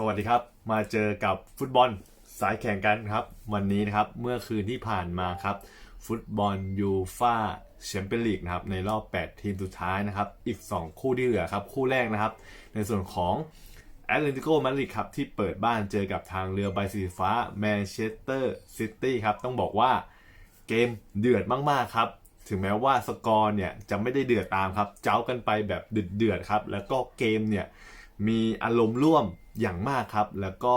สวัสดีครับ มาเจอกับฟุตบอลสายแข่งกันครับ วันนี้นะครับเมื่อคืนที่ผ่านมาครับ ฟุตบอลยูฟาแชมเปี้ยนลีกนะครับในรอบ 8 ทีมสุดท้ายนะครับ อีก 2 คู่ที่เหลือครับ คู่แรกนะครับ ในส่วนของแอตเลติโกมาดริดครับ ที่เปิดบ้านเจอกับทางเรือใบสีฟ้าแมนเชสเตอร์ซิตี้ครับ ต้องบอกว่าเกมเดือดมาก ๆ ครับ ถึงแม้ว่าสกอร์เนี่ย จะไม่ได้เดือดตามครับ เจ้ากันไปแบบเดือดๆครับ แล้วก็เกมเนี่ยมีอารมณ์ร่วม อย่างมากครับ แล้วก็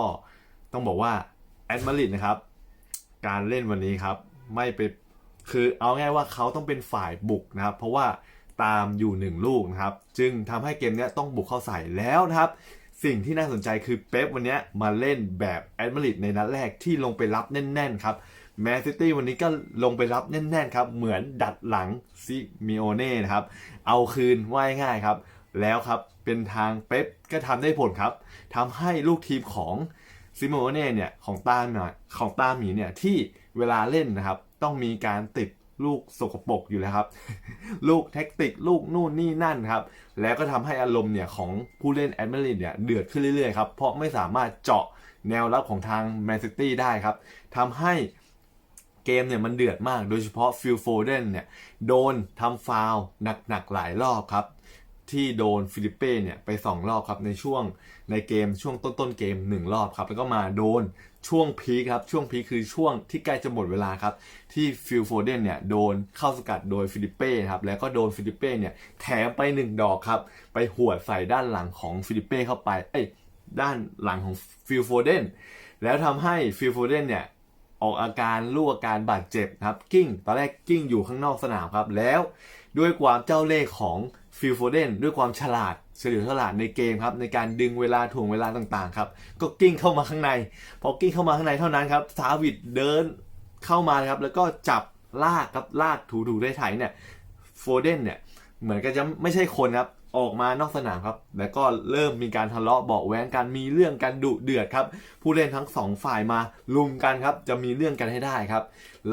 ต้องบอกว่าแอดมาริดนะครับ การเล่นวันนี้ครับไม่ไปคือเอาง่ายว่าเขาต้องเป็นฝ่ายบุกนะครับ เพราะว่าตามอยู่หนึ่งลูกนะครับ จึงทำให้เกมนี้ต้องบุกเข้าใส่แล้วนะครับ สิ่งที่น่าสนใจคือเป๊ปวันนี้มาเล่นแบบแอดมาริดในนัดแรกที่ลงไปรับแน่น ๆ ครับแมนซิตี้วันนี้ก็ลงไปรับแน่น ๆ ครับ เหมือนดัดหลังซิมิโอเน่นะครับ เอาคืนว่ายง่ายครับ แล้วครับ เป็นทางเป๊ปก็ทำได้ผลครับทำให้ลูกทีมของซิโมเน่เนี่ยของตาหน่อยของตาหมีเนี่ยที่เวลาเล่นนะครับ ต้องมีการติดลูกสกปรกอยู่แล้วครับ ลูกแท็กติกลูกนู่นนี่นั่นครับ แล้วก็ทำให้อารมณ์เนี่ยของผู้เล่นแอดมิลินเนี่ยเดือดขึ้นเรื่อยๆครับ เพราะไม่สามารถเจาะแนวรับของทางแมนซิตี้ได้ครับทำให้เกมเนี่ยมันเดือดมาก โดยเฉพาะฟิลโฟเดนเนี่ยโดนทำฟาวล์หนักๆหลายรอบครับ ที่โดนฟิลิปเป้เนี่ยไป 2 รอบครับในช่วงในเกมช่วงต้นต้นๆเกม 1 รอบครับ แล้วก็มาโดนช่วงพีคครับช่วงพีคคือช่วงที่ใกล้จะหมดเวลาครับ ที่ฟิลโฟเดนเนี่ยโดนเข้าสกัดโดยฟิลิปเป้ครับแล้วก็โดนฟิลิปเป้เนี่ยแถมไป 1 ดอกครับ ไปหวดใส่ด้านหลังของฟิลิปเป้เข้าไปเอ้ยด้านหลังของฟิลโฟเดนแล้วทำให้ฟิลโฟเดนเนี่ย ออกอาการลูกอาการบาดเจ็บครับกิ้งตอนแรกกิ้งอยู่ข้างนอกสนามครับ แล้วด้วยความเจ้าเล่ห์ของฟิลโฟเดนด้วยความฉลาดเฉลียวฉลาดในเกมครับในการดึงเวลาถ่วงเวลาต่างๆครับก็กิ้งเข้ามาข้างใน พอกิ้งเข้ามาข้างในเท่านั้นครับซาวิดเดินเข้ามาครับแล้วก็จับลากครับลากถูถูได้ไถเนี่ยโฟเดนเนี่ยเหมือนกับจะไม่ใช่คนครับ ออกมานอกสนามครับ แล้วก็เริ่มมีการทะเลาะเบาะแว้งกัน มีเรื่องกันดุเดือดครับ ผู้เล่นทั้งสองฝ่ายมาลุมกันครับ จะมีเรื่องกันให้ได้ครับ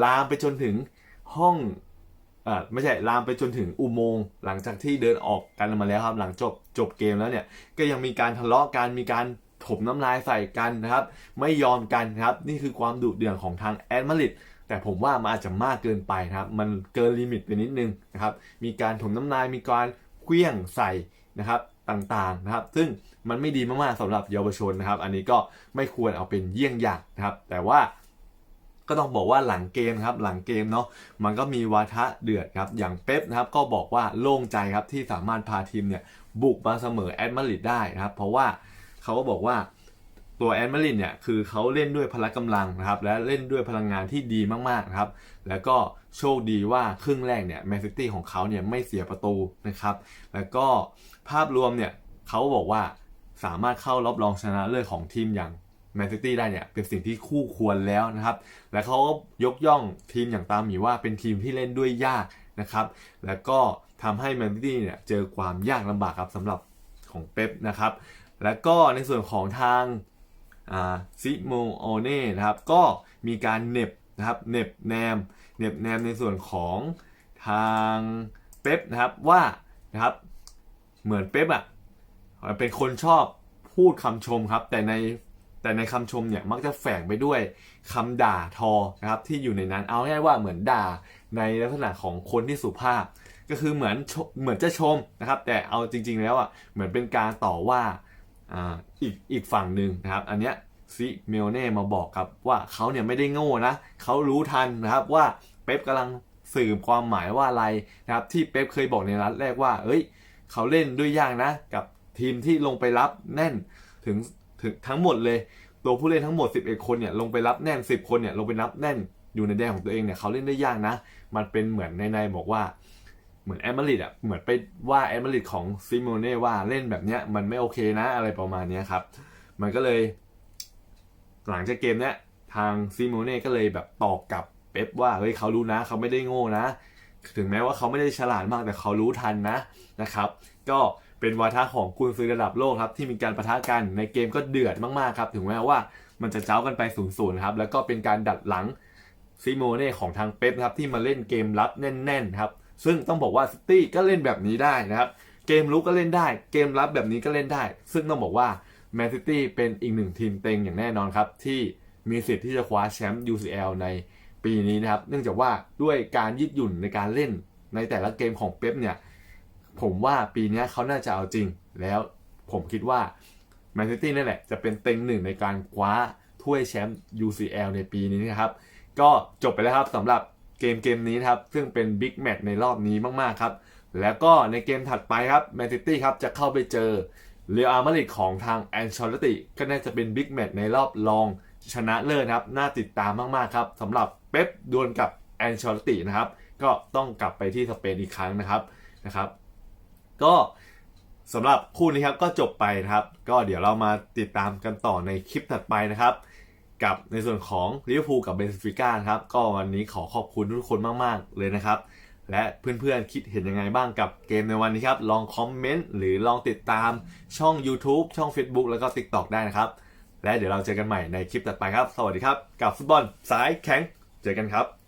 ลามไปจนถึงห้องอ่ไม่ใช่ลามไปจนถึงอุโมงค์หลังจากที่เดินออกกันมาแล้วครับ หลังจบจบเกมแล้วเนี่ย ก็ยังมีการทะเลาะกัน มีการถมน้ำลายใส่กันนะครับ ไม่ยอมกันครับ นี่คือความดุเดือดของทางแอดมาริดแต่ผมว่ามันอาจจะมากเกินไปนะครับ มันเกินลิมิตไปนิดนึงนะครับ มีการถมน้ำลาย มีการ เกลี้ยงใส่นะครับต่างๆนะครับ ซึ่งมันไม่ดีมากๆสำหรับเยาวชนนะครับ อันนี้ก็ไม่ควรเอาเป็นเยี่ยงอย่างนะครับ แต่ว่าก็ต้องบอกว่าหลังเกมครับหลังเกมเนาะมันก็มีวาทะเดือดครับอย่างเป๊ปนะครับก็บอกว่าโล่งใจครับที่สามารถพาทีมเนี่ยบุกมาเสมอแอดมาริดได้นะครับ เพราะว่าเขาก็บอกว่า ตัวแอดมาริดเนี่ยคือเขาเล่นด้วยพละกำลังนะครับและเล่นด้วยพลังงานที่ดีมากๆนะครับแล้วก็โชคดีว่าครึ่งแรกเนี่ยแมนซิตี้ของเขาเนี่ยไม่เสียประตูนะครับแล้วก็ภาพรวมเนี่ยเขาบอกว่าสามารถเข้ารอบรองชนะเลิศของทีมอย่างแมนซิตี้ได้เนี่ยเป็นสิ่งที่คู่ควรแล้วนะครับ และเขาก็ยกย่องทีมอย่างตามหมีว่าเป็นทีมที่เล่นด้วยยากนะครับ แล้วก็ทำให้แมนซิตี้เนี่ยเจอความยากลำบากครับสำหรับของเป๊ปนะครับ แล้วก็ในส่วนของทาง ซิโมโอเน่นะครับก็มีการเน็บนะครับเน็บแนมเน็บแนมในส่วนของทางเป๊ปนะครับว่านะครับเหมือนเป๊ปอะเป็นคนชอบพูดคำชมครับ แต่ในแต่ในคำชมเนี่ยมักจะแฝงไปด้วยคำด่าทอนะครับที่อยู่ในนั้นเอาง่ายว่าเหมือนด่าในลักษณะของคนที่สุภาพ ก็คือเหมือนเหมือนจะชมนะครับ แต่เอาจริง ๆแล้วอะเหมือนเป็นการต่อว่า อีกอีกฝั่งหนึ่งนะครับ อันเนี้ยซิเมลเน่มาบอกครับว่าเขาเนี่ยไม่ได้โง่นะเขารู้ทันนะครับว่าเป๊ปกำลังสื่อความหมายว่าอะไรนะครับที่เป๊ปเคยบอกในนัดแรกว่า เอ้ยเขาเล่นด้วยยากนะ กับทีมที่ลงไปรับแน่นถึงถึงทั้งหมดเลย ตัวผู้เล่นทั้งหมด 11 คนเนี่ยลงไปรับแน่น 10 คนเนี่ยลงไปรับแน่นอยู่ในแดนของตัวเองเนี่ยเขาเล่นได้ยากนะ มันเป็นเหมือนในในบอกว่า เหมือนแอดมาริดอะเหมือนไปว่าแอดมาริดของซิโมเน่ว่าเล่นแบบเนี้ยมันไม่โอเคนะอะไรประมาณเนี้ยครับ มันก็เลย หลังจากเกมเนี้ยทางซิโมเน่ก็เลยแบบตอบกลับเป๊ปว่าเฮ้ยเขารู้นะเขาไม่ได้โง่นะ ถึงแม้ว่าเขาไม่ได้ฉลาดมากแต่เขารู้ทันนะนะครับ ก็เป็นวาทะของกุนซือระดับโลกครับ ที่มีการประทะกันในเกมก็เดือดมากๆครับถึงแม้ว่ามันจะเจ้ากันไป0ูนย์ครับแล้วก็เป็นการดัดหลังซิโมเน่ของทางเป๊ปครับที่มาเล่นเกมรับแน่นๆครับ ซึ่งต้องบอกว่าซิตี้ก็เล่นแบบนี้ได้นะครับเกมลุกก็เล่นได้ เกมรับแบบนี้ก็เล่นได้ ซึ่งต้องบอกว่าแมนซิตี้เป็นอีกหนึ่งทีมเต็งอย่างแน่นอนครับ ที่มีสิทธิ์ที่จะคว้าแชมป์ UCL ในปีนี้นะครับ เนื่องจากว่าด้วยการยืดหยุ่นในการเล่นในแต่ละเกมของเป๊ปเนี่ย ผมว่าปีนี้เขาน่าจะเอาจริง แล้วผมคิดว่าแมนซิตี้นั่นแหละ จะเป็นเต็งหนึ่งในการคว้าถ้วยแชมป์ UCL ในปีนี้นะครับ ก็จบไปแล้วครับสำหรับ เกมเกมนี้ครับซึ่งเป็นบิ๊กแมตช์ในรอบนี้มากๆครับ แล้วก็ในเกมถัดไปครับแมนซิตี้ครับจะเข้าไปเจอเรอัลมาดริดของทางแอนชอลติก็น่าจะเป็นบิ๊กแมตช์ในรอบรองชนะเลิศนะครับ น่าติดตามมากๆครับสำหรับเป๊ปดวลกับแอนชอลตินะครับ ก็ต้องกลับไปที่สเปนอีกครั้งนะครับนะครับ ก็สำหรับคู่นี้ครับก็จบไปนะครับ ก็เดี๋ยวเรามาติดตามกันต่อในคลิปถัดไปนะครับ กับในส่วนของลิเวอร์พูลกับเบนฟิก้าครับก็วันนี้ขอขอบคุณทุกคนมาก ๆ เลยนะครับ และเพื่อนๆคิดเห็นยังไงบ้างกับเกมในวันนี้ครับ ลองคอมเมนต์หรือลองติดตามช่อง YouTube ช่อง Facebook แล้วก็ TikTok ได้นะครับ และเดี๋ยวเราเจอกันใหม่ในคลิปต่อไปครับ สวัสดีครับ กับฟุตบอลสายแข็งเจอกันครับ